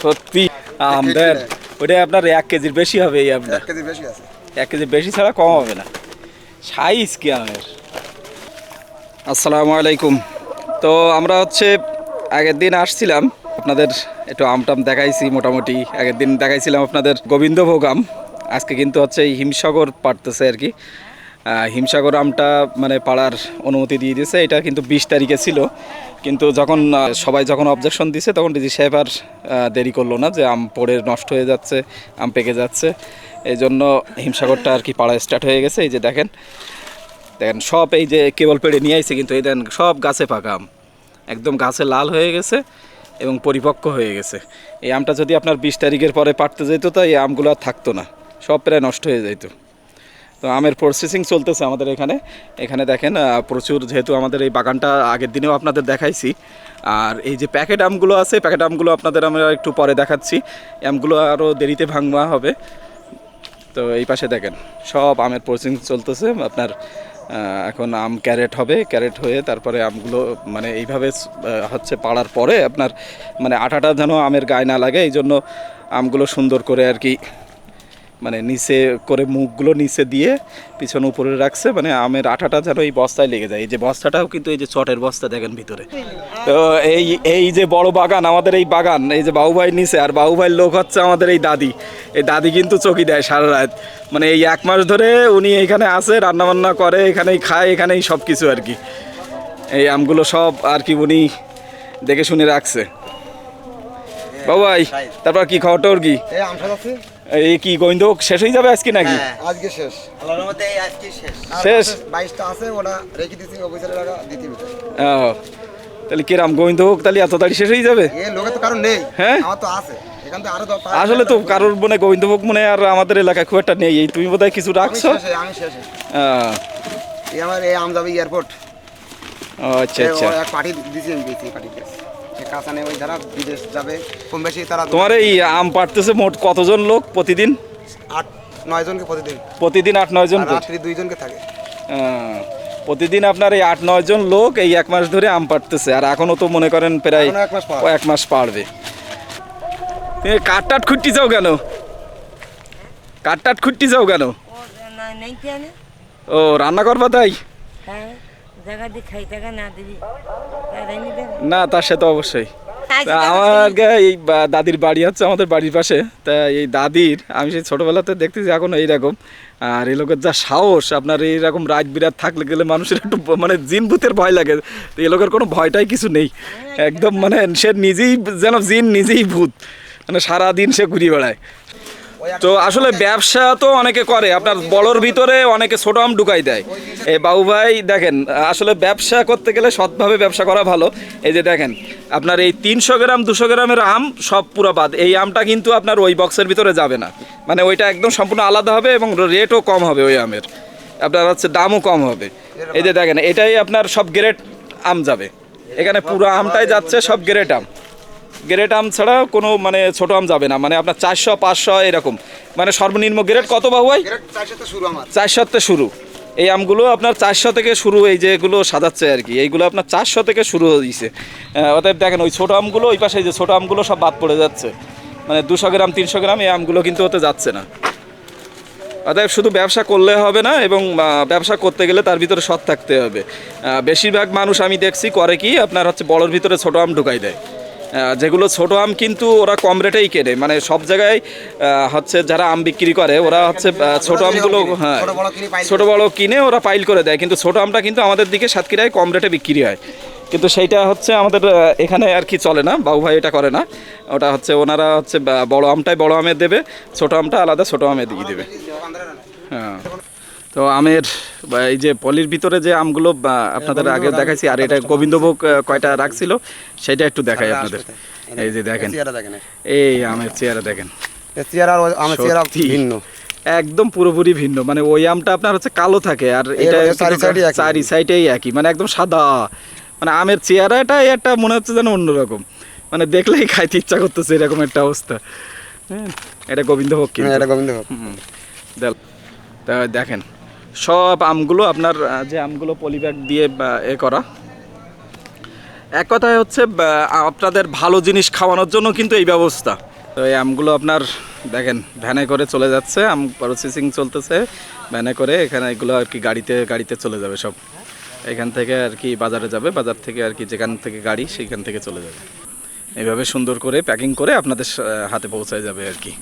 সত্যি আম দেন ওটা আপনার এক কেজির বেশি হবে এই আমটা। এক কেজি বেশি আছে। এক কেজি বেশি ছাড়া কম হবে না। সাইজ কি আমের? আসসালামু আলাইকুম। তো আমরা হচ্ছে আগের দিন আসছিলাম আপনাদের একটু আমটাম দেখাইছি মোটামুটি। আগের দিন দেখাইছিলাম আপনাদের গোবিন্দভোগ আম। আজকে কিন্তু হচ্ছে এই হিমসাগর পারতেছে আর কি। হিমসাগর আমটা মানে পাড়ার অনুমতি দিয়ে দিয়েছে। এটা কিন্তু বিশ তারিখে ছিল। কিন্তু যখন সবাই যখন অবজেকশন দিছে, তখন ডিজি সাহেব আর দেরি করল না যে আম পড়ে নষ্ট হয়ে যাচ্ছে, আম পেকে যাচ্ছে। এই জন্য হিমসাগরটা আর কি পাড়া স্টার্ট হয়ে গেছে। এই যে দেখেন দেখেন সব এই যে কেবল পেড়ে নিয়ে আইছে কিন্তু এই দেন সব গাছে পাকা আম। একদম গাছে লাল হয়ে গেছে এবং পরিপক্ক হয়ে গেছে। এই আমটা যদি আপনার বিশ তারিখের পরে পাড়তে যেত তো এই আমগুলো আর থাকতো না। সব প্রায় নষ্ট হয়ে যেত তো আমের প্রসেসিং চলতেছে আমাদের এখানে। এখানে দেখেন প্রচুর যেহেতু আমাদের এই বাগানটা আগের দিনেও আপনাদের দেখাইছি। আর এই যে প্যাকেট আমগুলো আছে প্যাকেট আমগুলো আপনাদের আমরা একটু পরে দেখাচ্ছি। আমগুলো আরও দেরিতে ভাঙবা হবে। তো এই পাশে দেখেন, সব আমের প্রসেসিং চলতেছে। আপনার এখন আম ক্যারেট হবে। ক্যারেট হয়ে তারপরে আমগুলো মানে এইভাবে হচ্ছে পাড়ার পরে আপনার মানে আঠাটা যেন আমের গায়ে না লাগে এই জন্য আমগুলো সুন্দর করে আর কি মানে নিচে করে মুখগুলো নিচে দিয়ে পিছনে উপরে রাখছে মানে আমের আঠাটা যেন এই বস্তায় লেগে যায়। এই যে বস্তাটাও কিন্তু এই যে চটের বস্তা দেখেন ভিতরে। তো এই এই যে বড় বাগান আমাদের এই বাগান এই যে বাবুভাই নিচে আর বাবুভাইয়ের লোক হচ্ছে আমাদের এই দাদি। এই দাদি কিন্তু চকি দেয় সারা রাত। মানে এই এক মাস ধরে উনি এখানে আসে রান্নাবান্না করে এখানেই খায় এখানেই সব কিছু আর কি। এই আমগুলো সব আর কি উনি দেখে শুনে রাখছে। বাবুভাই তারপর কি খবর টবর কি? এই কি গোবিন্দ শেষ হয়ে যাবে আজকে নাকি? আজকে শেষ। আল্লাহর রহমতে আজকে শেষ। শেষ? আছে, বাইশটা আছে ওটা রেখে অফিসারের টাকা দিতে হবে ও, তাহলে কিরাম গোবিন্দ হোক তাহলে এত তাড়ি শেষ হয়ে যাবে? এ লোকে তো কারণ নেই। হ্যাঁ? আমার তো আছে। এখান থেকে আরও আসলে তো কারোর মনে গোবিন্দভোগ মনে আর আমাদের এলাকায় খুব একটা নেই। এই তুমি বোধহয় কিছু আমি রাখছো? আমি শেষে। আহ, এই আমার এই আম এয়ারপোর্ট আচ্ছা আচ্ছা। এক পার্টি দিছি আমি পার্টি কাঁচা নেই ওই যারা বিদেশ যাবে কম বেশি তারা তোমার এই আম পাড়তেছে মোট কতজন লোক প্রতিদিন? আট নয় জনকে প্রতিদিন। প্রতিদিন আট নয় জন দুইজনকে থাকে। প্রতিদিন আপনার এই আট নয় জন লোক এই এক মাস ধরে আম পাড়তেছে। আর এখনও তো মনে করেন প্রায় এক মাস পার। এক মাস পাড়বে। কাঠ টাট খুঁটতে যাও কেন? কাঠ টাট খুঁটতে যাও কেন? ও না নেই কি আনে ও রান্না করবা তাই? হ্যাঁ জায়গা দিয়ে খাই না দিবি। না তার সাথে অবশ্যই। আমার এই দাদির বাড়ি হচ্ছে আমাদের বাড়ির পাশে। তা এই দাদির আমি সেই ছোটোবেলাতে দেখতেছি এখন এইরকম। আর এই লোকের যা সাহস আপনার এইরকম রাত বিরাট থাকলে গেলে মানুষের একটু মানে জিন ভূতের ভয় লাগে। তো এই লোকের কোনো ভয়টাই কিছু নেই। একদম মানে সে নিজেই যেন জিন নিজেই ভূত। মানে সারাদিন সে ঘুরিয়ে বেড়ায়। তো আসলে ব্যবসা তো অনেকে করে আপনার বড়র ভিতরে অনেকে ছোট আম ঢুকাই দেয়। এই বাবু ভাই দেখেন আসলে ব্যবসা করতে গেলে সৎভাবে ব্যবসা করা ভালো। এই যে দেখেন আপনার এই তিনশো গ্রাম দুশো গ্রামের আম সব পুরো বাদ। এই আমটা কিন্তু আপনার ওই বক্সের ভিতরে যাবে না। মানে ওইটা একদম সম্পূর্ণ আলাদা হবে এবং রেটও কম হবে ওই আমের। আপনার হচ্ছে দামও কম হবে। এই যে দেখেন এটাই আপনার সব গ্রেড আম যাবে। এখানে পুরো আমটাই যাচ্ছে সব গ্রেড আম। গ্রেড আম ছাড়া কোনো মানে ছোট আম যাবে না। মানে আপনার চারশো পাঁচশো এরকম। মানে সর্বনিম্ন গ্রেড কত বাবু ভাই? চারশোতে শুরু এই আমগুলো আপনার চারশো থেকে শুরু এই যে এগুলো সাজাচ্ছে আর কি এইগুলো আপনার চারশো থেকে শুরু হয়েছে অতএব দেখেন ওই ছোটো আমগুলো ওই পাশে যে ছোটো আমগুলো সব বাদ পড়ে যাচ্ছে। মানে দুশো গ্রাম তিনশো গ্রাম এই আমগুলো কিন্তু ওতে যাচ্ছে না। অতএব শুধু ব্যবসা করলে হবে না এবং ব্যবসা করতে গেলে তার ভিতরে সৎ থাকতে হবে। বেশিরভাগ মানুষ আমি দেখছি করে কি আপনার হচ্ছে বড়োর ভিতরে ছোটো আম ঢুকাই দেয়। যেগুলো ছোট আম কিন্তু ওরা কম রেটেই কেনে। মানে সব জায়গায় হচ্ছে যারা আম বিক্রি করে ওরা হচ্ছে ছোট আমগুলো হ্যাঁ ছোট বড় কিনে ওরা পাইল করে দেয়। কিন্তু ছোট আমটা কিন্তু আমাদের দিকে সাতক্ষীরায় কম রেটে বিক্রি হয়। কিন্তু সেইটা হচ্ছে আমাদের এখানে আর কি চলে না বাবু ভাই এটা করে না। ওটা হচ্ছে ওনারা হচ্ছে বড় আমটাই বড় আমের দেবে ছোট আমটা আলাদা ছোট আমের দিয়ে দেবে। হ্যাঁ। তো আমের এই যে পলির ভিতরে যে আমগুলো আপনাদের আগে দেখাইছি আর এটা গোবিন্দভোগ কয়টা রাখছিল সেটা একটু দেখাই আপনাদের। এই যে দেখেন। এই আমের চেহারা দেখেন। আমার। ভিন্ন। একদম পুরোপুরি ভিন্ন। মানে ওই আমটা আপনার হচ্ছে কালো থাকে আর এটা চারি সাইডই একই। মানে একদম সাদা। মানে আমের চেহারাটা একটা মনে হচ্ছে যেন অন্যরকম। মানে দেখলেই খাইতে ইচ্ছা করতেছে এরকম একটা অবস্থা। হ্যাঁ, এটা গোবিন্দভোগ হ্যাঁ, এটা গোবিন্দ ভোগ। দেখ- তা দেখেন। সব আমগুলো আপনার যে আমগুলো পলিব্যাগ দিয়ে এ করা। এক কথায় হচ্ছে আপনাদের ভালো জিনিস খাওয়ানোর জন্য কিন্তু এই ব্যবস্থা। তো এই আমগুলো আপনার, দেখেন, ভ্যানে করে চলে যাচ্ছে, আম প্রসেসিং চলতেছে, ভ্যানে করে এখানে এগুলো আর কি গাড়িতে গাড়িতে চলে যাবে সব। এখান থেকে আর কি বাজারে যাবে, বাজার থেকে আর কি যেখান থেকে গাড়ি, সেখান থেকে চলে যাবে। এইভাবে সুন্দর করে প্যাকিং করে আপনাদের হাতে পৌঁছায় যাবে আর কি।